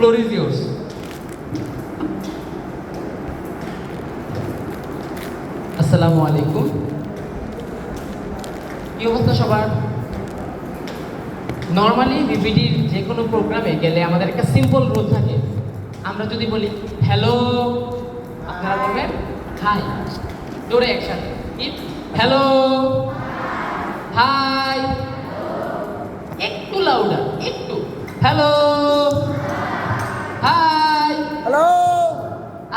Floor is yours আসসালামু আলাইকুম কি অবস্থা সবার? নর্মালি বিবিডির যে কোনো প্রোগ্রামে গেলে আমাদের একটা সিম্পল রুল থাকে। আমরা যদি বলি হ্যালো আপনারা বলবেন হাই জোরে একসাথে। হ্যালো হাই একটু লাউডার একটু হ্যালো হাই। হ্যালো।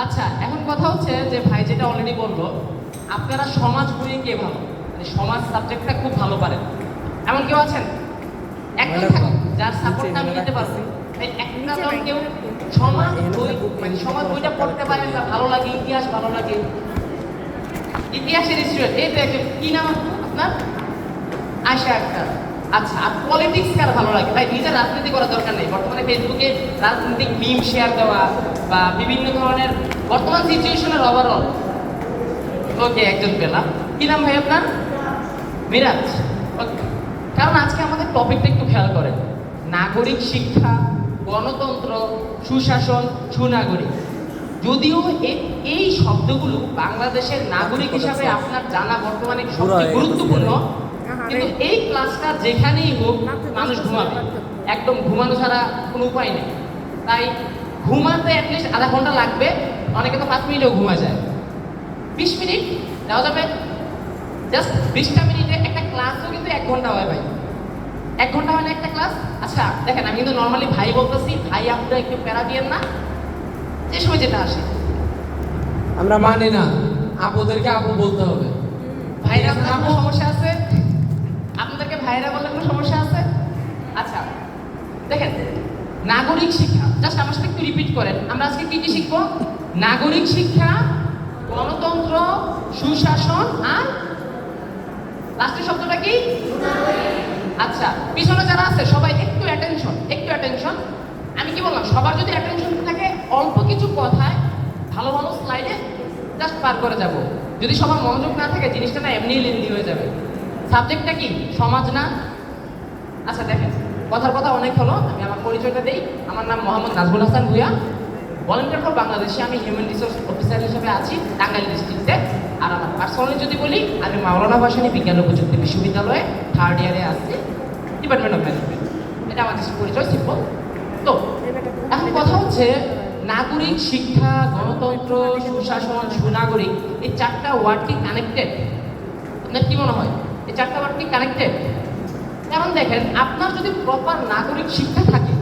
আচ্ছা এখন কথা হচ্ছে যে ভাই যেটা অলরেডি বলল আপনারা সমাজ বইয়ে কে ভালো? মানে সমাজ সাবজেক্টটা খুব ভালো পারেন। এমন কেউ আছেন? একদম থাকুন যার সাপোর্টটা আমি দিতে পারছি। এই একটা জন কেউ সমাজ বই মানে সমাজ বইটা পড়তে পারেন বা ভালো লাগে ইতিহাস ভালো লাগে। ইতিহাসের স্টুডেন্ট এই দেখে কি নাম আপনার? আক্তার আচ্ছা আর পলিটিক্স কার ভালো লাগে? ভাই নিজের রাজনীতি করার দরকার নেই। বর্তমানে ফেসবুকে রাজনৈতিক মিম শেয়ার দেওয়া বা বিভিন্ন ধরনের বর্তমান সিচুয়েশনের ওভারঅল ওকে একজন পেলাম। কি নাম ভাই আপনার? মিরাজ। ওকে কারণ আজকে আমাদের টপিকটা একটু খেয়াল করেন। নাগরিক শিক্ষা গণতন্ত্র সুশাসন সুনাগরিক। যদিও এই শব্দগুলো বাংলাদেশের নাগরিক হিসাবে আপনার জানা বর্তমানে সবচেয়ে গুরুত্বপূর্ণ। কিন্তু এই ক্লাসটা যেখানেই হোক মানুষ ঘুমাবে। একদম ঘুমানো ছাড়া কোনো উপায় নেই। তাই ঘুমাতে অ্যাটলিস্ট আধা ঘণ্টা লাগবে। অনেকে তো পাঁচ মিনিটেও ঘুমা যায়। বিশ মিনিট দেওয়া যাবে। জাস্ট বিশটা মিনিটে একটা ক্লাসও কিন্তু এক ঘণ্টা হয় ভাই। এক ঘণ্টা হয় না একটা ক্লাস আচ্ছা দেখেন আমি কিন্তু নর্মালি ভাই বলতেছি ভাই আপনারা একটু প্যারা দিয়েন না। যে সময় যেটা আসে। আমরা মানে না আপুদেরকে আপু বলতে হবে। ভাইরা আপনার সমস্যা আছে? ভাইরা বললে কোনো সমস্যা আছে? আচ্ছা দেখেন, নাগরিক শিক্ষা জাস্ট আমার সাথে একটু রিপিট করেন, আমরা আজকে কি কি শিখব? নাগরিক শিক্ষা, গণতন্ত্র, সুশাসন আর লাস্টের শব্দটা কি? আচ্ছা পিছনে যারা আছে, সবাই একটু অ্যাটেনশন একটু অ্যাটেনশন আমি কি বললাম, সবার যদি অ্যাটেনশন থাকে, অল্প কিছু কথায় ভালো ভালো স্লাইডে জাস্ট পার করে যাব। যদি সবার মনোযোগ না থাকে, জিনিসটা না এমনিই লেন্দি হয়ে যাবে। সাবজেক্টটা কি? সমাজ না? আচ্ছা দেখেন। কথার কথা অনেক হলো, আমি আমার পরিচয়টা দিই। আমার নাম মোহাম্মদ নাজবুল হাসান ভুইয়া। ভলেন্টিয়ার ফর বাংলাদেশে আমি হিউম্যান রিসোর্স অফিসার হিসেবে আছি, টাঙ্গাইল ডিস্ট্রিক্টে আর আমার পার্সোনালি যদি বলি, আমি মাওলানা ভাসানী বিজ্ঞান ও প্রযুক্তি বিশ্ববিদ্যালয়ে থার্ড ইয়ারে আসছি ডিপার্টমেন্ট অফ ম্যানেজমেন্ট এটা আমার কাছে পরিচয় সিম্পল তো, এখন কথা হচ্ছে, নাগরিক শিক্ষা, গণতন্ত্র, সুশাসন, সুনাগরিক, এই চারটা ওয়ার্ড কি কানেক্টেড আপনার কি মনে হয়? এই চারটা ওয়ার্ড কি কানেক্টেড কারণ দেখেন আপনার যদি প্রপার নাগরিক শিক্ষা থাকে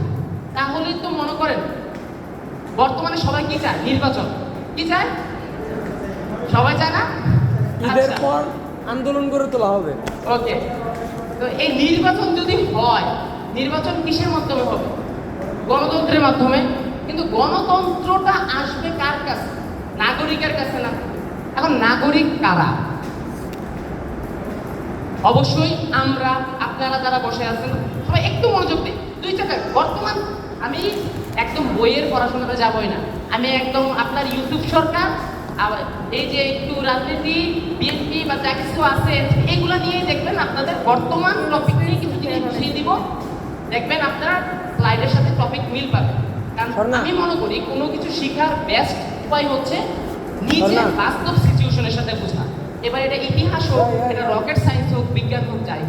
তাহলে তো মনে করেন বর্তমানে সবাই কি চায়? নির্বাচন। কি চায়? সবাই চায় না? ঈদের আচ্ছা। পর আন্দোলন করে তোলা হবে। ওকে তো এই নির্বাচন যদি হয় নির্বাচন কিসের মাধ্যমে হবে? গণতন্ত্রের মাধ্যমে। কিন্তু গণতন্ত্রটা আসবে কার কাছে? নাগরিকের কাছে না। এখন নাগরিক কারা? অবশ্যই আমরা আপনারা যারা বসে আছেন সবাই একটু মনোযোগ দিই দুই চাকা বর্তমান আমি একদম বইয়ের পড়াশোনাতে যাবই না। আমি একদম আপনার ইউটিউব সরকার এই যে একটু রাজনীতি বিএনপি বা যা কিছু আছে এগুলো নিয়েই দেখবেন আপনাদের বর্তমান টপিক নিয়ে কিছু জিনিস বুঝিয়ে দিব। দেখবেন আপনারা স্লাইডের সাথে টপিক মিল পাবেন কারণ আমি মনে করি কোনো কিছু শেখার বেস্ট উপায় হচ্ছে নিজের বাস্তব সিচুয়েশনের সাথে বোঝা। এবার এটা ইতিহাস হোক হ্যাঁ, হ্যাঁ, এটা হ্যাঁ। রকেট সায়েন্স হোক বিজ্ঞান হোক যাই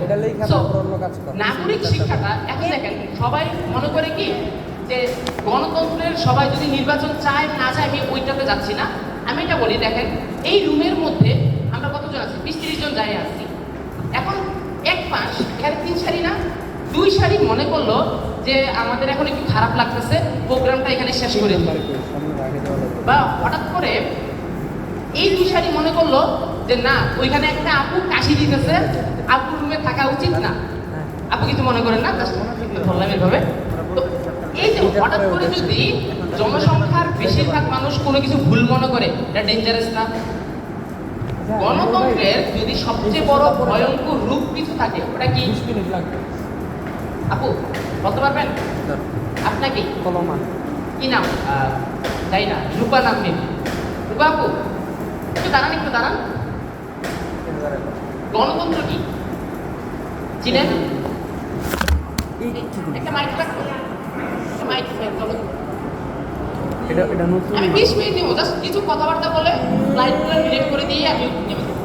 নাগরিক শিক্ষাটা এখন দেখেন সবাই মনে করে কি যে গণতন্ত্রের সবাই যদি নির্বাচন চায় না চায় আমি ওইটাতে যাচ্ছি না। আমি এটা বলি দেখেন এই রুমের মধ্যে আমরা কতজন আছি? বিশ তিরিশ জন যাই আসছি এখন এক পাশ এখানে তিন সারি না? দুই সারি মনে করল যে আমাদের এখন একটু খারাপ লাগতেছে প্রোগ্রামটা এখানে শেষ করে দিই। বা হঠাৎ করে এই বিষয়টি মনে করল যে না ওইখানে একটা আপু কাশি দিতেছে আপুর রুমে থাকা উচিত না। আপু কিছু মনে করেন না বললাম এভাবে। তো এই যে হঠাৎ করে যদি জনসংখ্যার বেশিরভাগ মানুষ কোনো কিছু ভুল মনে করে এটা ডেঞ্জারাস না? গণতন্ত্রের যদি সবচেয়ে বড় ভয়ঙ্কর রূপ কিছু থাকে ওটা কি? আপু বলতে পারবেন? আপনাকে কলমান কি নাম? তাই না রূপা নাম মেবি রূপা আপু একটু দাঁড়ান একটু দাঁড়ান। গণতন্ত্র কি? চিনেন একটা মাইক একটা মাইক এটা এটা নতুন আমি বিশ মিনিট নেব জাস্ট কিছু কথাবার্তা বলে ডিলেট করে দিয়ে আমি নেমে যাব।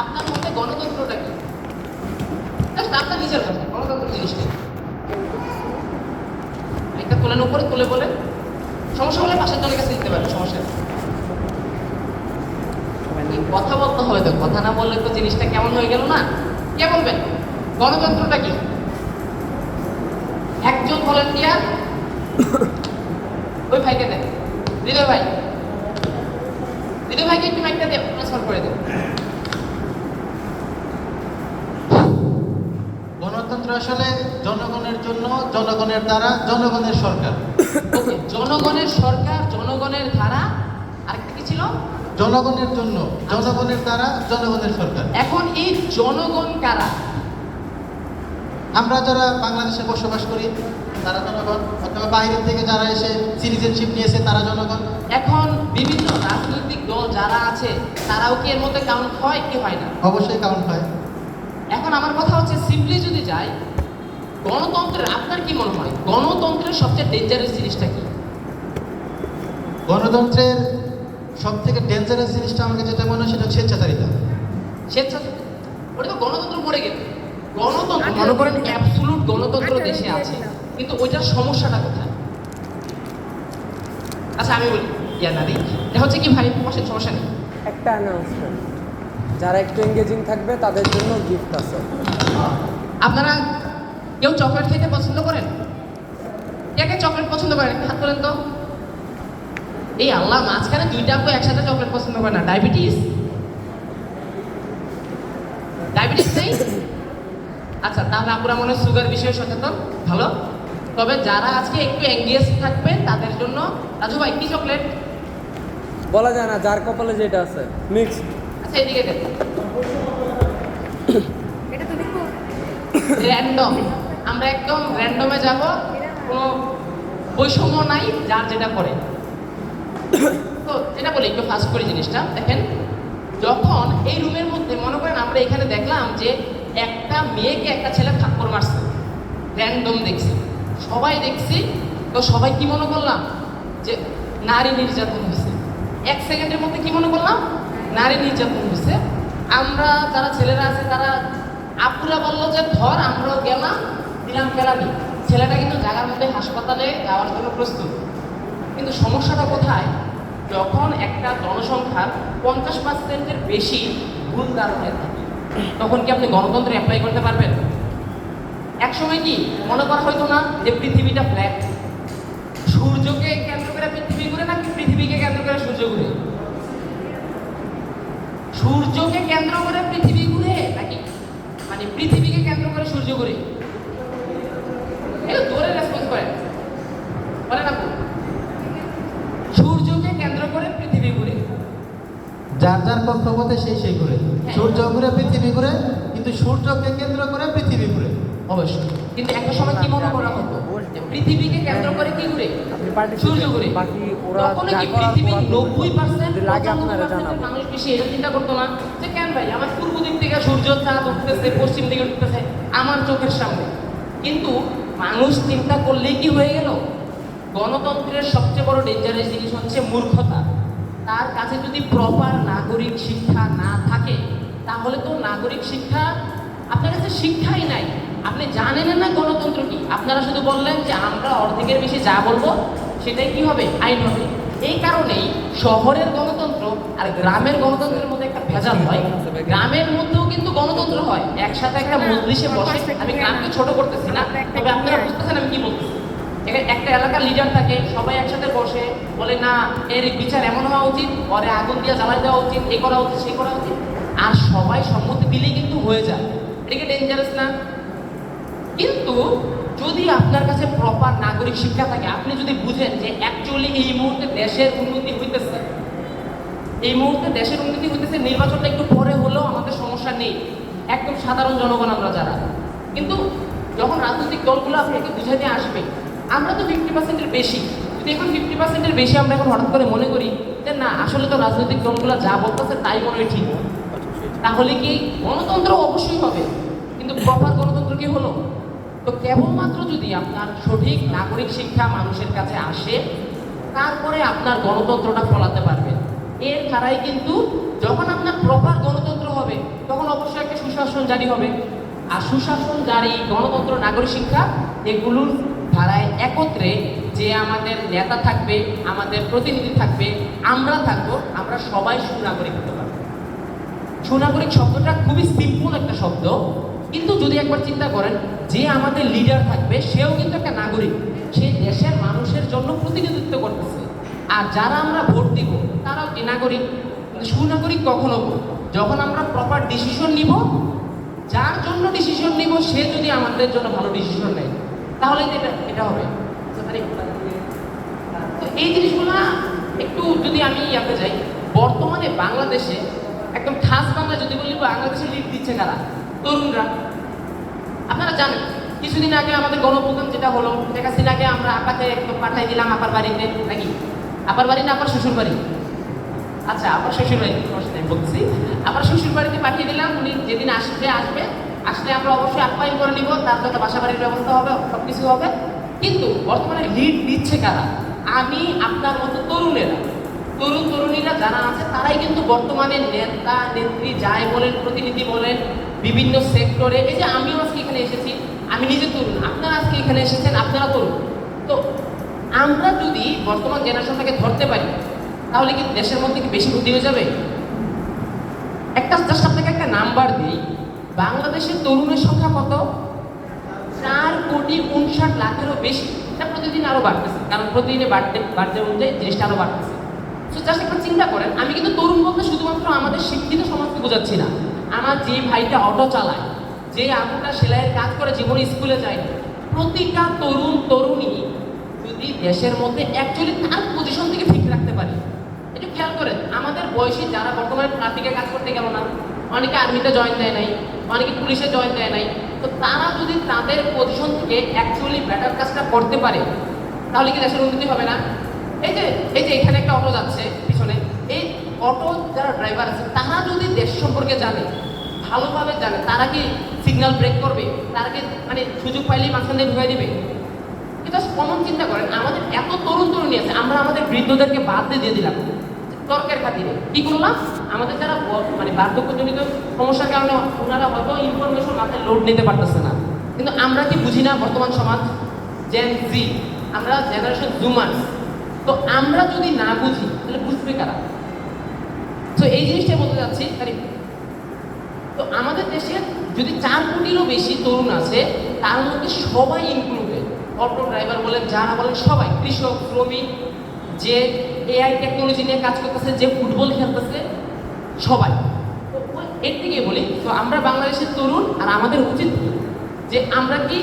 আপনার মধ্যে গণতন্ত্রটা কি? জাস্ট আপনার নিজের কথা গণতন্ত্র জিনিসটা একটা তোলেন উপরে তুলে বলে। সমস্যা হলে পাশের জনের কাছে দিতে পারেন সমস্যা কথা বলতে হবে তো কথা না বললে তো জিনিসটা কেমন হয়ে গেল না? কে বলবেন? গণতন্ত্রটা কি? একজন ভলেন্টিয়ার ওই ভাইকে দেন। হৃদয় ভাই। হৃদয় ভাইকে একটু মাইকটা দিয়ে ট্রান্সফার করে দেন। গণতন্ত্র আসলে জনগণের জন্য জনগণের দ্বারা জনগণের সরকার। জনগণের সরকার জনগণের ধারা আরেকটা কি ছিল? জনগণের জন্য জনগণের দ্বারা জনগণের সরকার। এখন এই জনগণ কারা? আমরা যারা বাংলাদেশে বসবাস করি তারা জনগণ অথবা বাইরের থেকে যারা এসে সিটিজেনশিপ নিয়েছে তারা জনগণ। এখন বিভিন্ন রাজনৈতিক দল যারা আছে তারাও কি এর মধ্যে কাউন্ট হয় কি হয় না? অবশ্যই কাউন্ট হয়। এখন আমার কথা হচ্ছে সিম্পলি যদি যাই গণতন্ত্রের আপনার কি মনে হয়? গণতন্ত্রের সবচেয়ে ডেঞ্জারাস জিনিসটা কি? গণতন্ত্রের সব থেকে ডেঞ্জারাস জিনিসটা আমাকে যেটা মনে হয় সেটা হচ্ছে স্বেচ্ছাচারিতা। ওটা তো গণতন্ত্র মরে গেছে গণতন্ত্র? মনে করেন অ্যাবসুলুট গণতন্ত্র দেশে আছে কিন্তু ওইটার সমস্যাটা কোথায়? আচ্ছা আমি বলি ইয়া নাদি এটা হচ্ছে কি ভাই? পাশের সমস্যা নেই? একটা অ্যানাউন্সমেন্ট যারা একটু এঙ্গেজিং থাকবে তাদের জন্য গিফট আছে। আপনারা কেউ চকলেট খেতে পছন্দ করেন? কে কে চকলেট পছন্দ করেন? হাত তোলেন তো। এই আল্লাহ মাঝখানে দুইটা আপু একসাথে চকলেট পছন্দ করে না। ডায়াবেটিস ডায়াবেটিস নেই? আচ্ছা তাহলে আপুরা মনে সুগার বিষয়ে সচেতন ভালো? তবে যারা আজকে একটু এঙ্গেজ থাকবে তাদের জন্য রাজু ভাই কি চকলেট বলা যায় না যার কপালে যেটা আছে মিক্স আচ্ছা এদিকে দেখ। র্যান্ডম আমরা একদম র্যান্ডমে যাব কোনো বৈষম্য নাই যার যেটা করে। তো যেটা বলি, একটু ফাস্ট করে জিনিসটা। দেখেন, যখন এই রুমের মধ্যে, মনে করেন আমরা এখানে দেখলাম যে একটা মেয়েকে একটা ছেলে থাপ্পড় মারছে। র্যান্ডম দেখছি। সবাই দেখছি, তো সবাই কি মনে করলাম যে নারী নির্যাতন হয়েছে? এক সেকেন্ডের মধ্যে কি মনে করলাম? নারী নির্যাতন হয়েছে। আমরা যারা ছেলেরা আছে, তারা আপুরা বলল যে, ধর, আমরাও গেলাম, দিলাম খেলানি ছেলেটা কিন্তু জায়গার মধ্যে হাসপাতালে যাওয়ার জন্য প্রস্তুত। কিন্তু সমস্যাটা কোথায়? যখন একটা জনসংখ্যার পঞ্চাশ পার্সেন্টের বেশি ভুল ধারণায় থাকে, তখন কি আপনি গণতন্ত্রে অ্যাপ্লাই করতে পারবেন? এক সময় কি মনে করা হয়তো না যে পৃথিবীটা ফ্ল্যাট সূর্যকে কেন্দ্র করে পৃথিবী ঘুরে নাকি পৃথিবীকে কেন্দ্র করে সূর্য ঘুরে? সূর্যকে কেন্দ্র করে পৃথিবী ঘুরে নাকি? মানে পৃথিবীকে কেন্দ্র করে সূর্য ঘুরে একটু জোরে রেসপন্স করেন বলেন আপু সূর্যকে কেন্দ্র করে পৃথিবী ঘুরে যার যার কক্ষপথে সেই সেই ঘুরে। হ্যাঁ। সূর্য ঘুরে পৃথিবী ঘুরে কিন্তু সূর্যকে কেন্দ্র করে পৃথিবী ঘুরে। অবশ্যই। কিন্তু একটা সময় কি মনে করা হতো? পৃথিবীকে কেন্দ্র করে কি ঘুরে? সূর্য ঘুরে। বাকি ওরা তখন কি পৃথিবীর। নব্বই পার্সেন্ট লাগে আপনারা জানাব। মানুষ বেশি এটা চিন্তা করতো না। যে কেন ভাই আমার পূর্ব দিক থেকে সূর্য চাঁদ উঠতেছে পশ্চিম দিকে উঠতেছে আমার চোখের সামনে। কিন্তু মানুষ চিন্তা করলেই কি হয়ে গেল? গণতন্ত্রের সবচেয়ে বড় ডেঞ্জারাস জিনিস হচ্ছে মূর্খতা। তার কাছে যদি প্রপার নাগরিক শিক্ষা না থাকে তাহলে তো নাগরিক শিক্ষা আপনার কাছে শিক্ষাই নাই। আপনি জানেন না গণতন্ত্র কি আপনারা শুধু বললেন যে আমরা অর্ধেকের বেশি যা বলব সেটাই কি হবে? আইন হবে। এই কারণেই শহরের গণতন্ত্র আর গ্রামের গণতন্ত্রের মধ্যে একটা ভেজাল হয়। গ্রামের মধ্যেও কিন্তু গণতন্ত্র হয়। একসাথে একটা মজলিসে বসে। আমি গ্রামকে ছোট করতেছি না। তবে আপনারা বুঝতেছেন আমি কি বলতেছি। এখানে একটা এলাকার লিডার থাকে, সবাই একসাথে বসে বলে, না, এর বিচার এমন হওয়া উচিত, পরে আগুন দিয়ে জ্বালাই দেওয়া উচিত, এ করা উচিত, সে করা উচিত। আর সবাই সম্মতি দিলেই কিন্তু হয়ে যায়। এটা কি ডেঞ্জারাস না? কিন্তু যদি আপনার কাছে প্রপার নাগরিক শিক্ষা থাকে, আপনি যদি বুঝেন যে অ্যাকচুয়ালি এই মুহূর্তে দেশের উন্নতি হইতেছে, এই মুহূর্তে দেশের উন্নতি হইতেছে, নির্বাচনটা একটু পরে হলেও আমাদের সমস্যা নেই। একদম সাধারণ জনগণ আমরা যারা। কিন্তু যখন রাজনৈতিক দলগুলো আপনাকে বুঝাতে আসবে আমরা তো ফিফটি পার্সেন্টের বেশি। যদি এখন ফিফটি পার্সেন্টের বেশি আমরা এখন হঠাৎ করে মনে করি যে না, আসলে তো রাজনৈতিক দলগুলো যা বলতেছে তাই মনে হয় ঠিক। তাহলে কি গণতন্ত্র অবশ্যই হবে, কিন্তু প্রপার গণতন্ত্র কি হলো? তো কেবলমাত্র যদি আপনার সঠিক নাগরিক শিক্ষা মানুষের কাছে আসে, তারপরে আপনার গণতন্ত্রটা ফলাতে পারবেন এর দ্বারাই কিন্তু যখন আপনার প্রপার গণতন্ত্র হবে, তখন অবশ্যই একটা সুশাসন জারি হবে। আর সুশাসন জারি, গণতন্ত্র, নাগরিক শিক্ষা, এগুলোর ধারায় একত্রে যে আমাদের নেতা থাকবে, আমাদের প্রতিনিধি থাকবে, আমরা থাকব, আমরা সবাই সুনাগরিক হতে পারব। সুনাগরিক শব্দটা খুবই সিম্পল একটা শব্দ, কিন্তু যদি একবার চিন্তা করেন, যে আমাদের লিডার থাকবে, সেও কিন্তু একটা নাগরিক। সে দেশের মানুষের জন্য প্রতিনিধিত্ব করতেছে। আর যারা আমরা ভোট দিব, তারাও কি নাগরিক? সুনাগরিক কখন যখন আমরা প্রপার ডিসিশন নিব, যার জন্য ডিসিশন নিব, সে যদি আমাদের জন্য ভালো ডিসিশন নেয় তাহলে এটা এটা হবে। তো এই জিনিসগুলো একটু যদি আমি ইয়াতে যাই, বর্তমানে বাংলাদেশে একদম খাস বাংলা যদি বলি বাংলাদেশে লিড দিচ্ছে কারা? তরুণরা। আপনারা জানেন, কিছুদিন আগে আমাদের গণপ্রধান যেটা হলো, শেখ হাসিনাকে আমরা আপাকে একদম পাঠাই দিলাম আপার বাড়িতে, নাকি? আপার বাড়ি না আপার শ্বশুর বাড়ি? আচ্ছা আপার শ্বশুর বাড়ি বলছি। আপার শ্বশুর বাড়িতে পাঠিয়ে দিলাম, উনি যেদিন আসবে আসবে আসলে আমরা অবশ্যই আপ্যায়ন করে নিব, তার জন্য বাসা বাড়ির ব্যবস্থা হবে সব কিছু হবে। কিন্তু বর্তমানে লিড দিচ্ছে কারা? আমি আপনার মতো তরুণেরা। তরুণ তরুণীরা যারা আছে, তারাই কিন্তু বর্তমানে নেতা, নেত্রী, যাই বলেন, প্রতিনিধি বলেন, বিভিন্ন সেক্টরে এই যে আমিও আজকে এখানে এসেছি, আমি নিজে তরুণ, আপনারা আজকে এখানে এসেছেন, আপনারা তরুণ। তো আমরা যদি বর্তমান জেনারেশনটাকে ধরতে পারি, তাহলে কি দেশের মধ্যে কি বেশি বুদ্ধি হয়ে যাবে? একটা জাস্ট আপনাকে একটা নাম্বার দিই। বাংলাদেশের তরুণের সংখ্যা কত? চার কোটি উনষাট লাখেরও বেশি। এটা প্রতিদিন আরও বাড়তেছে, কারণ প্রতিদিনে বাড়তে বাড়তে অনুযায়ী জিনিসটা আরও বাড়তেছে। তো জাস্ট একবার চিন্তা করেন, আমি কিন্তু তরুণ বলতে শুধুমাত্র আমাদের শিক্ষিত সমাজকে বোঝাচ্ছি না। আমার যে ভাইটা অটো চালায়, যে আপুটা সেলাইয়ের কাজ করে জীবনে স্কুলে যায়, প্রতিটা তরুণ, তরুণী যদি দেশের মধ্যে অ্যাকচুয়ালি তার পজিশন থেকে ঠিক রাখতে পারি, একটু খেয়াল করেন, আমাদের বয়সী যারা বর্তমানে ট্রাফিকে কাজ করতে গেল না, অনেকে আর্মিতে জয়েন দেয় নাই অনেকে পুলিশে জয়েন দেয় নাই। তো তারা যদি তাদের পজিশন থেকে অ্যাকচুয়ালি ব্যাটার কাজটা করতে পারে, তাহলে কি দেশের উন্নতি হবে না? এই যে এই যে এখানে একটা অটো যাচ্ছে পিছনে, এই অটো যারা ড্রাইভার আছে, তারা যদি দেশ সম্পর্কে জানে, ভালোভাবে জানে, তারা কি সিগন্যাল ব্রেক করবে? তারা কি মানে সুযোগ পাইলেই মাঝখান দিয়ে ঢুকাই দিবে? এটা কমন চিন্তা করেন। আমাদের এত তরুণ তরুণী আছে, আমরা আমাদের বৃদ্ধদেরকে বাদ দিয়ে দিয়ে দিলাম। তর্কের খাতিরে। কি করলাম? আমাদের যারা মানে বার্ধক্যজনিত সমস্যার কারণে ওনারা হয়তো ইনফরমেশন মাথায় লোড নিতে পারতেছে না। কিন্তু আমরা কি বুঝি না বর্তমান সমাজ? জেন জি আমরা জেনারেশন জুমার্স তো আমরা যদি না বুঝি, তাহলে বুঝবে কারা? তো এই জিনিসটা বলতে যাচ্ছি তো আমাদের দেশে যদি চার কোটিরও বেশি তরুণ আছে, তার মধ্যে সবাই ইনক্লুডেড অটো ড্রাইভার বলেন, যারা বলেন, সবাই। কৃষক, শ্রমিক যে এআই টেকনোলজি নিয়ে কাজ করতেছে, যে ফুটবল খেলতেছে, সবাই। এর থেকে বলি, তো আমরা বাংলাদেশের তরুণ আর আমাদের উচিত যে আমরা কি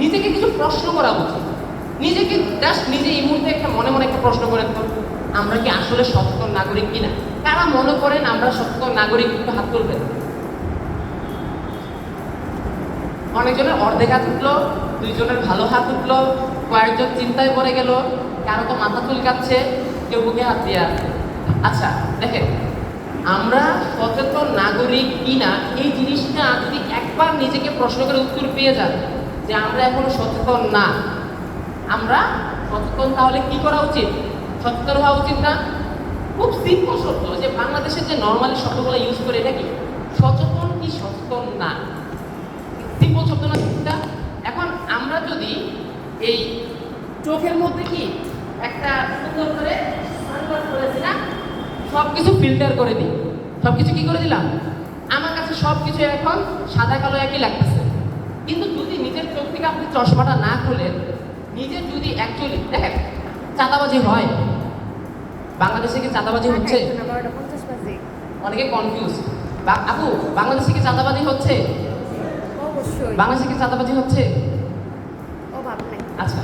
নিজেকে কিছু প্রশ্ন করা উচিত। নিজেকে জাস্ট নিজে এই মুহূর্তে একটা মনে মনে একটা প্রশ্ন করে আমরা কি আসলে সচেতন নাগরিক কিনা? কারা মনে করেন আমরা সচেতন নাগরিক কিন্তু হাত তুলবেন অনেকজনের অর্ধেক হাত উঠল, দুইজনের ভালো হাত উঠল, কয়েকজন চিন্তায় পড়ে গেল, কারও তো মাথা চুলকাচ্ছে কেউ বুকে হাত দিয়া আচ্ছা দেখেন, আমরা সচেতন নাগরিক কিনা এই জিনিসটা যদি একবার নিজেকে প্রশ্ন করে উত্তর পেয়ে যান যে আমরা এখনও সচেতন না, আমরা সচেতন তাহলে কি করা উচিত? সচেতন হওয়া উচিত না? খুব সিম্পল শব্দ যে বাংলাদেশের যে নর্মালি শব্দগুলো ইউজ করে, এটা কি? সচেতন কি সচেতন না? সিম্পল শব্দ না এখন আমরা যদি এই চোখের মধ্যে কি একটা সুন্দর করে সানগ্লাস করেছি না সব কিছু ফিল্টার করে দিই। সব কিছু কি করে দিলাম? আমার কাছে সব কিছু এখন সাদা কালো একই লাগতেছে। কিন্তু যদি নিজের চোখ থেকে আপনি চশমাটা না খুলেন নিজের যদি অ্যাকচুয়ালি দেখেন চাঁদাবাজি হয়। বাংলাদেশে কি চাঁদাবাজি হচ্ছে? এগারোটা পঞ্চাশ বাজে। অনেকে কনফিউজ আপু বাংলাদেশে কি চাঁদাবাজি হচ্ছে? বাংলাদেশে কি চাঁদাবাজি হচ্ছে? ও আচ্ছা।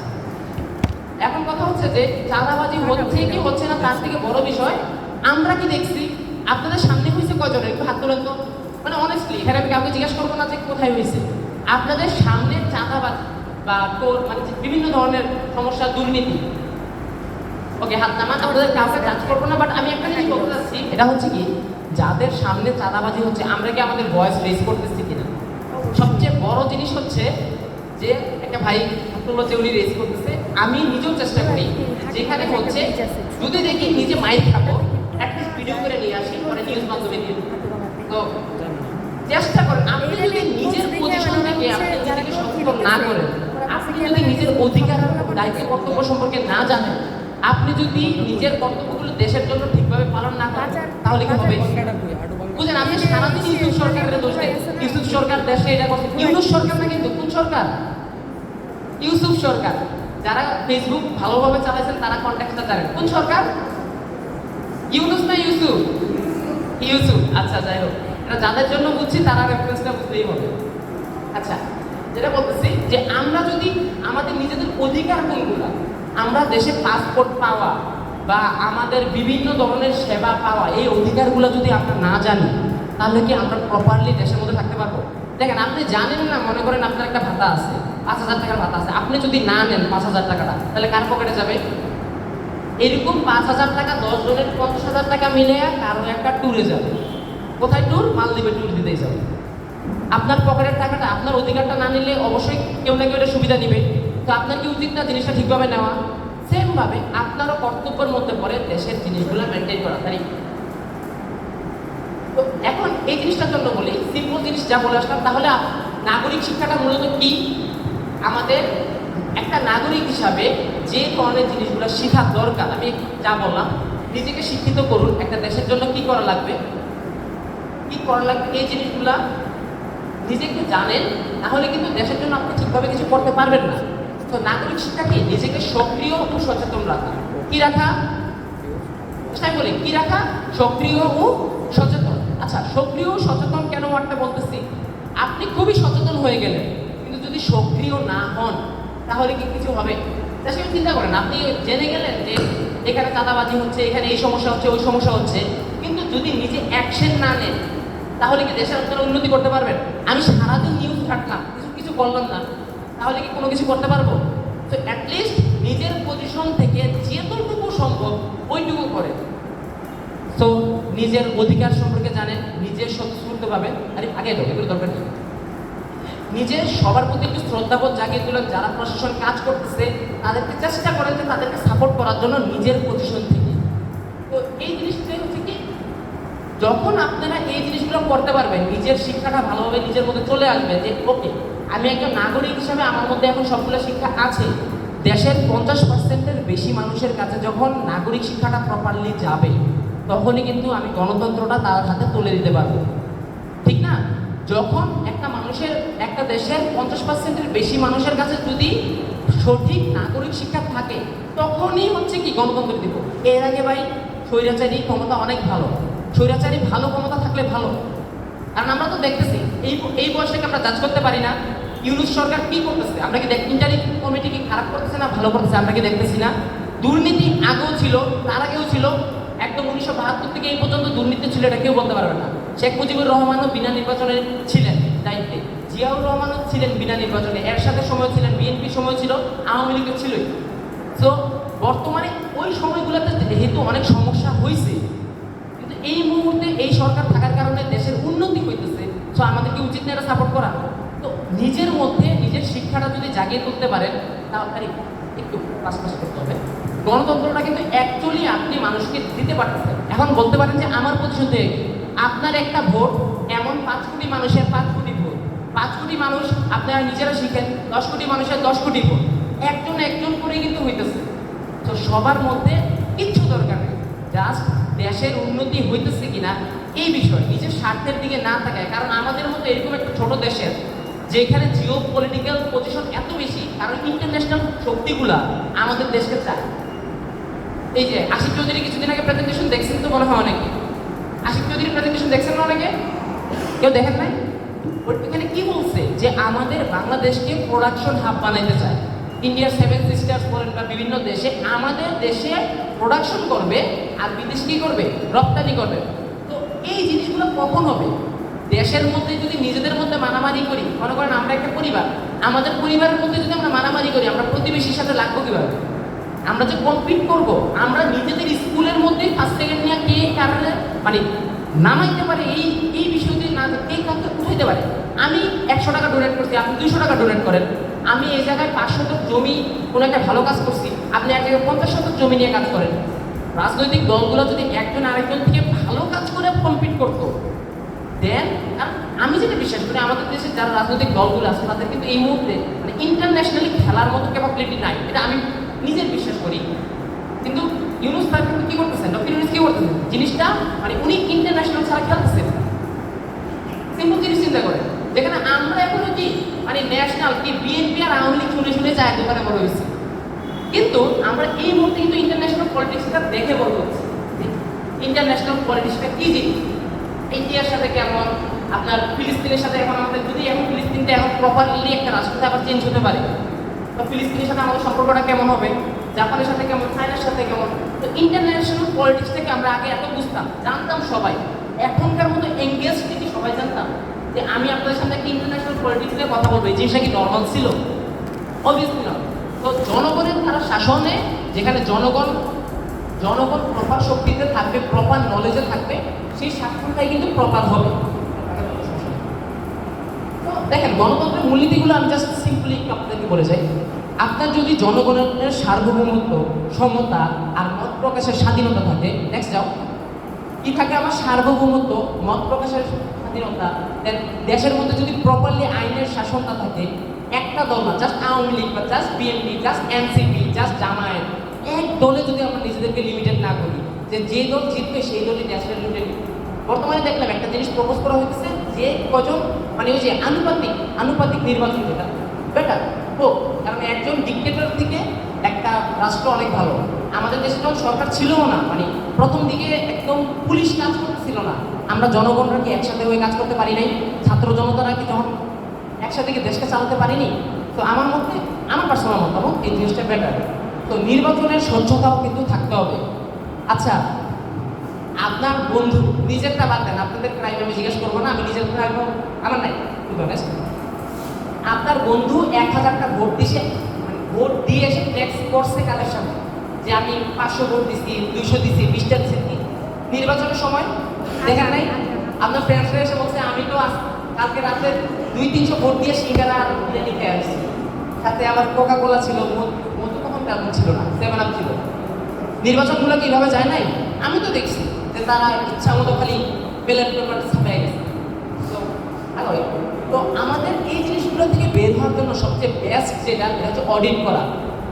এখন কথা হচ্ছে যে চাঁদাবাজি হচ্ছে কি হচ্ছে না তার থেকে বড় বিষয় আমরা কি দেখছি? আপনাদের সামনে হয়েছে কজনের? একটু হাত তোলেন তো। মানে অনেস্টলি এখানে আমি কাউকে জিজ্ঞেস করব না যে কোথায় হয়েছে। আপনাদের সামনে চাঁদাবাজি বা টোল মানে বিভিন্ন ধরনের সমস্যা দুর্নীতি। ওকে হাত নামান আমাদের কাউকে জাজ করব না বাট আমি একটা জিনিস বলতে চাচ্ছি এটা হচ্ছে কি? যাদের সামনে চাঁদাবাজি হচ্ছে আমরা কি আমাদের ভয়েস রেজ করতেছি কিনা? সবচেয়ে বড় জিনিস হচ্ছে যে যে একটা ভাই আব্দুল্লাহ চেউরি রেস করতেছে আমি নিজেও চেষ্টা করি, যেখানে হচ্ছে যদি দেখি নিজে মাইক খাব ভিডিও করে নিয়ে আসি পরে নিউজ মাধ্যমে দিয়ে তো চেষ্টা করেন, আপনি যদি নিজের পজিশন থেকে আপনি নিজেকে সচেতন না করেন, আপনি যদি নিজের অধিকার দায়িত্ব কর্তব্য সম্পর্কে না জানেন, আপনি যদি নিজের কর্তব্যগুলো দেশের জন্য ঠিকভাবে পালন না করেন, তাহলে কি হবে? বুঝেন আপনি সারাদিন ইউসুফ সরকারের দোষ দেন। ইউসুফ সরকার দেশে এটা করছে, ইউনুস সরকার না কিন্তু কোন সরকার? ইউসুফ সরকার। যারা ফেসবুক ভালোভাবে চালাইছেন, তারা কন্ট্যাক্ট কন্ট্যাক্টটা জানেন। কোন সরকার? ইউনুস না ইউসুফ? ইউসুফ। আচ্ছা যাই হোক। এটা যাদের জন্য বুঝছি, তারা রেফারেন্সটা বুঝতেই হবে। আচ্ছা যেটা বলতেছি যে আমরা যদি আমাদের নিজেদের অধিকার কোনগুলো আমরা দেশে পাসপোর্ট পাওয়া বা আমাদের বিভিন্ন ধরনের সেবা পাওয়া, এই অধিকারগুলো যদি আমরা না জানি, তাহলে কি আমরা প্রপারলি দেশের মধ্যে থাকতে পারব? দেখেন, আপনি জানেন না, মনে করেন আপনার একটা ভাতা আছে। পাঁচ হাজার টাকার ভাতা আছে। আপনি যদি না নেন পাঁচ হাজার টাকাটা, তাহলে কার পকেটে যাবে? এরকম পাঁচ হাজার টাকা, দশ জনের পঞ্চাশ হাজার টাকা মিলে কারও একটা ট্যুরে যাবে। কোথায় ট্যুর মালদ্বীপে ট্যুর দিতেই যাবে। আপনার পকেটের টাকাটা আপনার অধিকারটা না নিলে অবশ্যই কেউ না কেউ এটা সুবিধা নিবে তো আপনার কি উচিত না জিনিসটা ঠিকভাবে নেওয়া? সেমভাবে আপনারও কর্তব্যের মধ্যে পড়ে দেশের জিনিসগুলো মেনটেন করা, তাই তো এখন এই জিনিসটার জন্য বলি সিম্পল জিনিস যা বলে আসলাম, তাহলে নাগরিক শিক্ষাটা মূলত কি? আমাদের একটা নাগরিক হিসাবে যে ধরনের জিনিসগুলো শেখা দরকার, আমি যা বললাম, নিজেকে শিক্ষিত করুন, একটা দেশের জন্য কি করা লাগবে? কি করা লাগবে? এই জিনিসগুলা নিজেকে জানেন, তাহলে কিন্তু দেশের জন্য আপনি ঠিকভাবে কিছু করতে পারবেন না। তো নাগরিক শিক্ষা কি? নিজেকে সক্রিয় ও সচেতন রাখা। কি রাখা? তাই বলি, কি রাখা? সক্রিয় ও সচেতন। আচ্ছা সক্রিয় সচেতন কেন ওয়ার্ডটা বলতেছি? আপনি খুবই সচেতন হয়ে গেলেন। যদি সক্রিয় না হন, তাহলে কি কিছু হবে? দেশে চিন্তা করেন আপনি জেনে গেলেন যে এখানে চাঁদাবাজি হচ্ছে, এখানে এই সমস্যা হচ্ছে, ওই সমস্যা হচ্ছে। কিন্তু যদি নিজে অ্যাকশন না নেন, তাহলে কি দেশের আপনারা উন্নতি করতে পারবেন? আমি সারাদিন নিউজ ঘাটলাম, কিছু কিছু করলাম না। তাহলে কি কোনো কিছু করতে পারব? তো অ্যাটলিস্ট নিজের পজিশন থেকে যেটুকু সম্ভব, ওইটুকু করে। তো নিজের অধিকার সম্পর্কে জানেন, নিজের স্বতঃস্ফূর্ত পাবেন আরে, আগে এগুলো দরকার নেই। নিজের সবার প্রতি একটু শ্রদ্ধাবোধ জাগিয়ে তুলেন। যারা প্রশাসন কাজ করতেছে, তাদেরকে চেষ্টা করেন যে তাদেরকে সাপোর্ট করার জন্য নিজের পজিশন থেকে। তো এই জিনিসটাই হচ্ছে কি, যখন আপনারা এই জিনিসগুলো করতে পারবেন, নিজের শিক্ষাটা ভালোভাবে নিজের মধ্যে চলে আসবে যে ওকে আমি একজন নাগরিক হিসাবে আমার মধ্যে এখন সবগুলো শিক্ষা আছে। দেশের পঞ্চাশ পার্সেন্টের বেশি মানুষের কাছে যখন নাগরিক শিক্ষাটা প্রপারলি যাবে, তখনই কিন্তু আমি গণতন্ত্রটা তার হাতে তুলে দিতে পারব। ঠিক না? যখন একটা মানুষের, একটা দেশের পঞ্চাশ পার্সেন্টের বেশি মানুষের কাছে যদি সঠিক নাগরিক শিক্ষা থাকে, তখনই হচ্ছে কি গণতন্ত্র দিব এর আগে ভাই স্বৈরাচারী ক্ষমতা অনেক ভালো। স্বৈরাচারী ভালো ক্ষমতা থাকলে ভালো। কারণ আমরা তো দেখতেছি, এই এই বয়সটাকে আমরা জাজ করতে পারি না। ইউনুস সরকার কি করতেছে? আমরা কি ইন্টারি কমিটি কি খারাপ করতেছে না ভালো করতেছে? আমরা কি দেখতেছি না? দুর্নীতি আগেও ছিল, তার আগেও ছিল। একদম উনিশশো বাহাত্তর থেকে এই পর্যন্ত দুর্নীতি ছিল এটা কেউ বলতে পারবে না। শেখ মুজিবুর রহমানও বিনা নির্বাচনে ছিলেন দায়িত্বে। জিয়াউর রহমানও ছিলেন বিনা নির্বাচনে এর সাথে সময় ছিলেন বিএনপি সময় ছিল, আওয়ামী লীগের ছিলই। তো বর্তমানে ওই সময়গুলোতে যেহেতু অনেক সমস্যা হয়েছে কিন্তু এই মুহূর্তে এই সরকার থাকার কারণে দেশের উন্নতি হইতেছে তো আমাদের কি উচিত না এটা সাপোর্ট করা। তো নিজের মধ্যে, নিজের শিক্ষাটা যদি জাগিয়ে তুলতে পারেন, তাহলে একটু পাশাপাশি করতে হবে। গণতন্ত্রটা কিন্তু অ্যাকচুয়ালি আপনি মানুষকে দিতে পারতেছেন। এখন বলতে পারেন যে আমার কি? আপনার একটা ভোট, এমন পাঁচ কোটি মানুষের পাঁচ কোটি ভোট। পাঁচ কোটি মানুষ আপনারা নিজেরা শিখেন, দশ কোটি মানুষের দশ কোটি ভোট। একজন একজন করেই কিন্তু হইতেছে। তো সবার মধ্যে কিচ্ছু দরকার নেই। জাস্ট দেশের উন্নতি হইতেছে কিনা, এই বিষয়, নিজের স্বার্থের দিকে না থাকায় কারণ আমাদের মতো এরকম একটা ছোট দেশের, যেখানে জিও পলিটিক্যাল পজিশন এত বেশি, কারণ ইন্টারন্যাশনাল শক্তিগুলা আমাদের দেশকে চায়। এই যে আশিক চৌধুরী কিছুদিন আগে প্রেজেন্টেশন দেখছেন তো মনে হয় অনেকে? আশিক চৌধুরী প্রেজেন্টেশন দেখছেন না অনেকে? কেউ দেখেন নাই? ওর কি বলছে? যে আমাদের বাংলাদেশকে প্রোডাকশন হাব বানাইতে চায়। ইন্ডিয়ার সেভেন সিস্টার্স বলেন বা বিভিন্ন দেশে আমাদের দেশে প্রোডাকশন করবে আর বিদেশ কি করবে? রপ্তানি করবে। তো এই জিনিসগুলো কখন হবে? দেশের মধ্যে যদি নিজেদের মধ্যে মারামারি করি, মনে করেন আমরা একটা পরিবার, আমাদের পরিবারের মধ্যে যদি আমরা মারামারি করি, আমরা প্রতিবেশীর সাথে লাগবো কীভাবে? আমরা যে কম্পিট করব, আমরা নিজেদের স্কুলের মধ্যেই ফার্স্ট সেকেন্ড নিয়ে কে কারণে মানে নামাইতে পারে এই এই বিষয়টি না এই কাজটা উঠাইতে পারে? আমি একশো টাকা ডোনেট করছি, আপনি দুইশো টাকা ডোনেট করেন। আমি এই জায়গায় পাঁচ শতক জমি, কোনো একটা ভালো কাজ করছি, আপনি এক জায়গায় পঞ্চাশ শতক জমি নিয়ে কাজ করেন। রাজনৈতিক দলগুলো যদি একজন আরেকজন থেকে ভালো কাজ করে কম্পিট করতো দেন আমি যেটা বিশ্বাস করি, আমাদের দেশের যারা রাজনৈতিক দলগুলো আছে, তাদের কিন্তু এই মুহূর্তে মানে ইন্টারন্যাশনালি খেলার মতো ক্যাপাবিলিটি নাই। এটা আমি নিজের বিশ্বাস করি। কিন্তু ইউনুস স্যার কিন্তু কি করতেছেন? ডক্টর ইউনুস কি করতেছেন? জিনিসটা মানে উনি ইন্টারন্যাশনাল ছাড়া খেলতেছেন। সিম্পল জিনিস চিন্তা করে যেখানে আমরা এখনও কি মানে ন্যাশনাল কি বিএনপি আর আওয়ামী লীগ শুনে শুনে চায়ের দোকানে বড় হয়েছি। কিন্তু আমরা এই মুহূর্তে কিন্তু ইন্টারন্যাশনাল পলিটিক্সটা দেখে বড় হচ্ছে। ইন্টারন্যাশনাল পলিটিক্সটা কি জিনিস? ইন্ডিয়ার সাথে কেমন আপনার ফিলিস্তিনের সাথে এখন আমাদের যদি এখন ফিলিস্তিনটা এখন প্রপারলি একটা রাষ্ট্রতে আবার চেঞ্জ হতে পারে। তো ফিলিস্তিনের সাথে আমাদের সম্পর্কটা কেমন হবে? জাপানের সাথে কেমন? চায়নার সাথে কেমন? তো ইন্টারন্যাশনাল পলিটিক্স থেকে আমরা আগে এত বুঝতাম, জানতাম সবাই। এখনকার মতো এঙ্গেজ কি সবাই জানতাম যে আমি আপনাদের সাথে একটা ইন্টারন্যাশনাল পলিটিক্স নিয়ে কথা বলব, এই জিনিসটা কি নর্মাল ছিল? অবভিয়াসলি না তো জনগণের তারা শাসনে, যেখানে জনগণ জনগণ প্রপার শক্তিতে থাকবে প্রপার নলেজে থাকবে, সেই শাসনটাই কিন্তু প্রপার হবে। দেখেন, গণতন্ত্রের মূলনীতিগুলো আমি জাস্ট সিম্পলি আপনাদেরকে বলে যাই। আপনার যদি জনগণের সার্বভৌমত্ব, সমতা আর মত প্রকাশের স্বাধীনতা থাকে নেক্সট যাও। কি থাকে আমার সার্বভৌমত্ব, মত প্রকাশের স্বাধীনতা? দেন দেশের মধ্যে যদি প্রপারলি আইনের শাসনটা থাকে, একটা দল না জাস্ট আওয়ামী লীগ বা just BNP just NCP just Jamaat, এক দলে যদি আমরা নিজেদেরকে লিমিটেড না করি, যে যে দল জিতবে, সেই দলই দেশের লিমিটেড বর্তমানে দেখলাম একটা জিনিস প্রপোজ করা হয়েছে যে কজন মানে ওই যে আনুপাতিক আনুপাতিক নির্বাচন যেটা, বেটার, হোক, কারণ একজন ডিক্টেটর থেকে একটা রাষ্ট্র অনেক ভালো। আমাদের দেশে যখন সরকার ছিলও না মানে প্রথম দিকে একদম পুলিশ কাজ করতেছিল না। আমরা জনগণরা কি একসাথে হয়ে কাজ করতে পারি নাই? ছাত্র জনতারা কি যখন একসাথে কি দেশকে চালাতে পারিনি? তো আমার মধ্যে আমার পার্সোনাল মতামত এই জিনিসটা বেটার তো নির্বাচনের স্বচ্ছতাও কিন্তু থাকতে হবে। আচ্ছা আপনার বন্ধু, নিজেরটা বাদ দেন আপনাদের ক্রাইম আমি জিজ্ঞেস করব না, আমি নিজের ক্রাইম আমার নাই আপনার বন্ধু এক হাজারটা ভোট দিছে মানে ভোট দিয়ে এসে ট্যাক্স করছে কাদের সাথে যে আমি পাঁচশো ভোট দিছি, দুইশো দিছি, বিশটা দিছি নির্বাচনের সময়? দেখেন নাই? আপনার ফ্রেন্ডসরা এসে বলছে, আমি তো কালকে রাতে দুই, তিনশো ভোট দিয়ে সিঙ্গারা খেয়ে আসছি। সাথে আবার কোকা কোলা ছিল, মধু তখন তেমন ছিল না সেভেন আপ ছিল। নির্বাচনগুলো কীভাবে যায় নাই? আমি তো দেখছি। তারা ইচ্ছা মতো খালি ব্যালট পেপার ছাপাই গেছে। তো তো আমাদের এই জিনিসগুলো থেকে বের হওয়ার জন্য সবচেয়ে বেস্ট যেটা, সেটা হচ্ছে অডিট করা।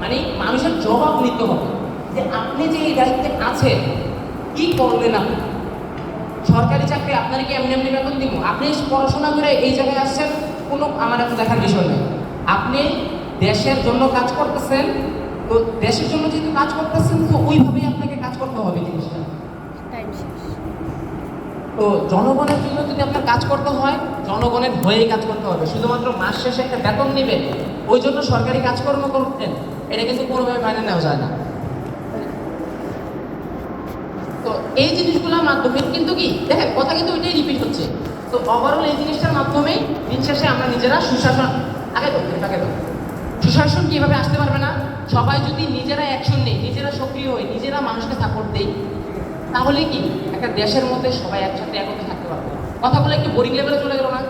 মানে মানুষের জবাব নিতে হবে যে আপনি যে এই দায়িত্বে আছেন, কি করলেন আপনি? সরকারি চাকরি আপনারা এমনি এমনি বেতন দিব? আপনি পড়াশোনা করে এই জায়গায় আসছেন, কোনো আমার এখন দেখার বিষয় নেই। আপনি দেশের জন্য কাজ করতেছেন, তো দেশের জন্য যেহেতু কাজ করতেছেন, তো ওইভাবেই আপনাকে কাজ করতে হবে জিনিসটা। তো জনগণের জন্য যদি আপনার কাজ করতে হয়, জনগণের হয়েই কাজ করতে হবে। শুধুমাত্র মাস শেষে একটা বেতন নেবেন ওই জন্য সরকারি কাজকর্ম করতেন এটা কিন্তু কোনোভাবে মাইনে নেওয়া যায় না। তো এই জিনিসগুলোর মাধ্যমে কিন্তু কি, দেখেন, কথা কিন্তু ওইটাই রিপিট হচ্ছে। তো ওভারঅল এই জিনিসটার মাধ্যমেই দিন শেষে আমরা নিজেরা সুশাসন, আগে তো আগে সুশাসন কীভাবে আসতে পারবে না? সবাই যদি নিজেরা অ্যাকশন নেই নিজেরা সক্রিয় হই নিজেরা মানুষকে সাপোর্ট দেই তাহলে কি? একটা দেশের মধ্যে সবাই একসাথে একত্রে থাকতে পারবে। কথাগুলো একটু বোরিং লেভেলে চলে গেল না?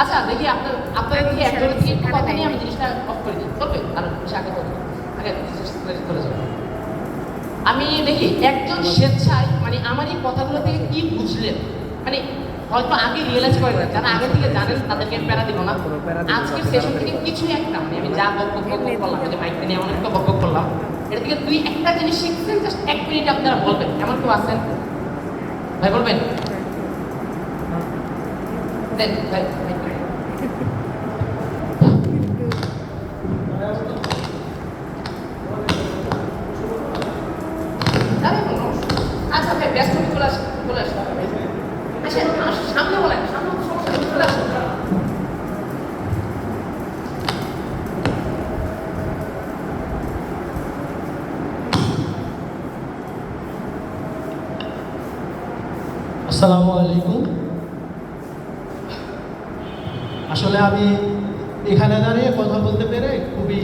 আচ্ছা দেখি আপনার আপনাদের থেকে একজনের থেকে একটু কথা নিয়ে আমি জিনিসটা অফ করে দিই। চলবে আর আগে করব আগে করে যাব আমি দেখি একজন স্বেচ্ছায় মানে আমার এই কথাগুলো থেকে কি বুঝলেন? মানে হয়তো আগে রিয়েলাইজ করে না যারা আগে থেকে জানেন তাদেরকে আমি প্যারা দিব না। আজকের সেশন থেকে কিছু একটা মানে আমি যা বক্তব্য করলাম যে মাইক নিয়ে অনেক তো বক্তব্য করলাম। এটা থেকে দুই একটা জিনিস শিখছেন জাস্ট এক মিনিট আপনারা বলবেন। এমন কেউ আছেন? ভাই, বলবেন? দেন, ভাই। আচ্ছা ভাই, ব্যস্ত চলে আসেন আসেন, সামনে বলেন। আসসালামু আলাইকুম। আসলে আমি এখানে দাঁড়িয়ে কথা বলতে পেরে খুবই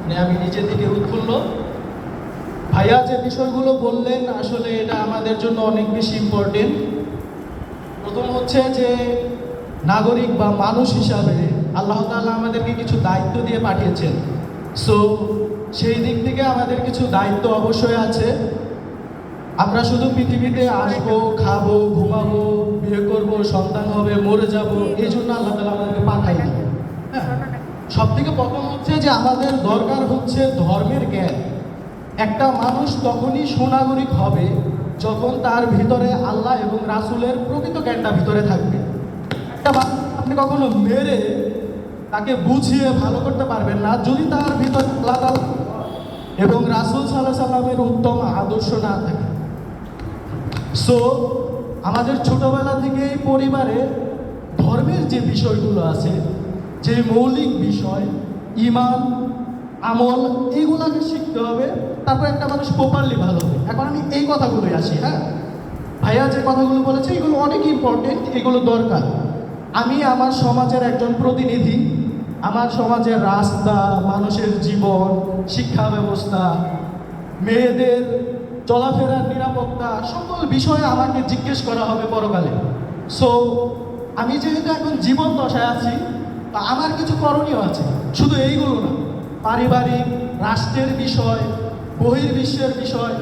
মানে আমি নিজে থেকে উৎফুল্ল। ভাইয়া যে বিষয়গুলো বললেন, আসলে এটা আমাদের জন্য অনেক বেশি ইম্পর্টেন্ট প্রথম হচ্ছে যে, নাগরিক বা মানুষ হিসাবে আল্লাহ তাআলা আমাদেরকে কিছু দায়িত্ব দিয়ে পাঠিয়েছেন। সো সেই দিক থেকে আমাদের কিছু দায়িত্ব অবশ্যই আছে। আমরা শুধু পৃথিবীতে আসব, খাব, ঘুমাবো, বিয়ে করব, সন্তান হবে, মরে যাব, এই জন্য আল্লাহ তালা আমাদেরকে পাঠাইনি হ্যাঁ। সব থেকে প্রথম হচ্ছে যে আমাদের দরকার হচ্ছে ধর্মের জ্ঞান। একটা মানুষ তখনই সোনাগরিক হবে যখন তার ভিতরে আল্লাহ এবং রাসূলের প্রকৃত জ্ঞানটা ভিতরে থাকবে। একটা আপনি কখনো মেরে তাকে বুঝিয়ে ভালো করতে পারবেন না, যদি তার ভিতরে আল্লাহ এবং রাসূল সাল্লাহ সাল্লামের উত্তম আদর্শ না থাকে। সো আমাদের ছোটবেলা থেকেই পরিবারে ধর্মের যে বিষয়গুলো আছে, যে মৌলিক বিষয়, ইমান, আমল এইগুলোকে শিখতে হবে, তারপর একটা মানুষ প্রপারলি ভালো হবে। এখন আমি এই কথাগুলোই আসি হ্যাঁ? ভাইয়া যে কথাগুলো বলেছে, এগুলো অনেক ইম্পর্টেন্ট এগুলো দরকার। আমি আমার সমাজের একজন প্রতিনিধি, আমার সমাজের রাস্তা, মানুষের জীবন, শিক্ষা ব্যবস্থা, মেয়েদের চলাফেরার নিরাপত্তা সকল বিষয়ে আমাকে জিজ্ঞেস করা হবে পরকালে। সো আমি যেহেতু এখন জীবন দশায় আছি, তা আমার কিছু করণীয় আছে। শুধু এইগুলো না, পারিবারিক, রাষ্ট্রের বিষয়, বহির্বিশ্বের বিষয়,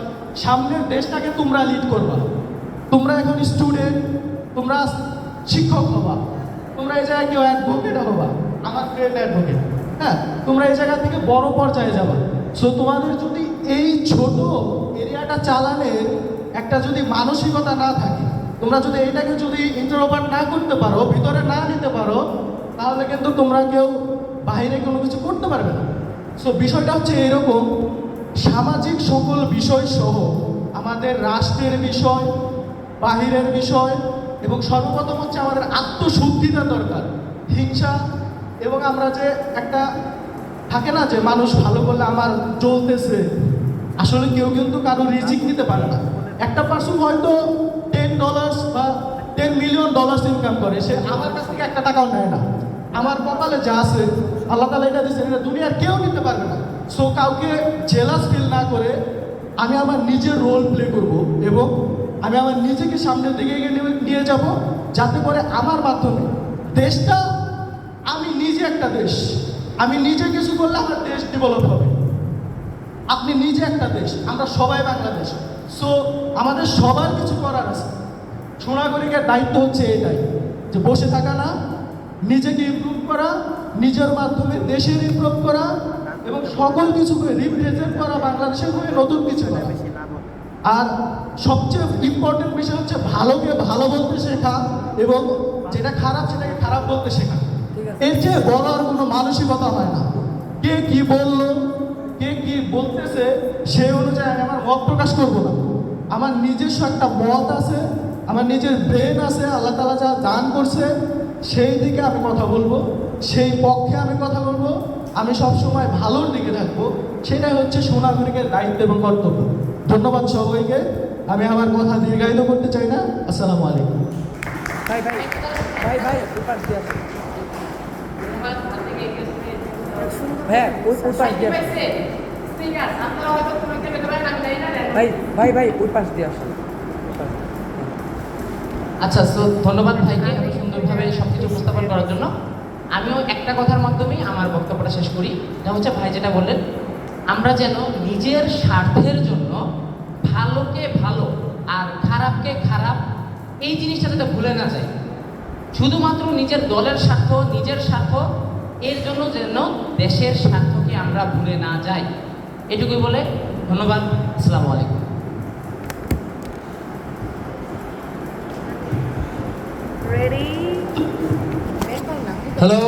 সামনের দেশটাকে তোমরা লিড করবা। তোমরা এখন স্টুডেন্ট তোমরা শিক্ষক হবা। তোমরা এই জায়গায় কেউ অ্যাডভোকেট হবা। আমার ফ্রেন্ড অ্যাডভোকেট হ্যাঁ তোমরা এই জায়গা থেকে বড় পর্যায়ে যাবা। সো তোমাদের যদি এই ছোট এরিয়াটা চালানের একটা যদি মানসিকতা না থাকে, তোমরা যদি এইটাকে যদি ইন্টারোভার্ট না করতে পারো, ভিতরে না নিতে পারো, তাহলে কিন্তু তোমরা কেউ বাইরে কোনো কিছু করতে পারবে না। সো বিষয়টা হচ্ছে এরকম, সামাজিক সকল বিষয় সহ আমাদের রাষ্ট্রের বিষয়, বাহিরের বিষয়, এবং সর্বপ্রথম হচ্ছে আমাদের আত্মশুদ্ধিতা দরকার, হিংসা, এবং আমরা যে একটা থাকে না যে মানুষ ভালো করলে আমার চলতেছে আসলে কেউ কিন্তু কারও রিজিক নিতে পারে না। একটা পার্সন হয়তো টেন ডলার্স বা টেন মিলিয়ন ডলার্স ইনকাম করে, সে আমার কাছ থেকে একটা টাকাও নেয় না। আমার কপালে যা আছে, আল্লাহ তালা এটা দিচ্ছে এটা দুনিয়ার কেউ নিতে পারবে না। সো কাউকে জেলাস ফিল না করে আমি আমার নিজের রোল প্লে করব এবং আমি আমার নিজেকে সামনের দিকে এগিয়ে নিয়ে- নিয়ে যাব যাতে করে আমার মাধ্যমে দেশটা আমি নিজে একটা দেশ। আমি নিজে কিছু করলে আমার দেশ ডেভেলপ হবে। আপনি নিজে একটা দেশ, আমরা সবাই বাংলাদেশ। সো আমাদের সবার কিছু করার আছে। সোনাগরিকের দায়িত্ব হচ্ছে এটাই, যে বসে থাকা না, নিজেকে ইমপ্রুভ করা, নিজের মাধ্যমে দেশের ইমপ্রুভ করা এবং সকল কিছুকে রিপ্রেজেন্ট করা বাংলাদেশের হয়ে নতুন কিছু করা। আর সবচেয়ে ইম্পর্টেন্ট বিষয় হচ্ছে ভালোকে ভালো বলতে শেখা এবং যেটা খারাপ সেটাকে খারাপ বলতে শেখা। এর চেয়ে বড় আর কোনো মানসিকতা হয় না। কে কি বলল, কে কি বলতেছে, সেই অনুযায়ী আমি আমার মত প্রকাশ করব না। আমার নিজস্ব একটা মত আছে, আমার নিজের ব্রেন আছে, আল্লাহ তালা যা দান করছে, সেই দিকে আমি কথা বলব, সেই পক্ষে আমি কথা বলব, আমি সবসময় ভালোর দিকে থাকব, সেটাই হচ্ছে সোনাগরিকের দায়িত্ব এবং কর্তব্য। ধন্যবাদ সবাইকে, আমি আমার কথা দীর্ঘায়িত করতে চাই না। আসসালামু আলাইকুম। ভাই ভাই ভাই ভাই ওই পাশ দিয়ে আসুন হ্যাঁ। আচ্ছা তো ধন্যবাদ ভাইকে সুন্দরভাবে সব কিছু উপস্থাপন করার জন্য। আমিও একটা কথার মাধ্যমেই আমার বক্তব্যটা শেষ করি। যা হচ্ছে ভাই যেটা বললেন, আমরা যেন নিজের স্বার্থের জন্য ভালোকে ভালো আর খারাপকে খারাপ এই জিনিসটা যাতে ভুলে না যায় শুধুমাত্র নিজের দলের স্বার্থ, নিজের স্বার্থ এর জন্য যেন দেশের স্বার্থকে আমরা ভুলে না যাই। এটুকুই বলে ধন্যবাদ। আসসালামু আলাইকুম। হ্যালো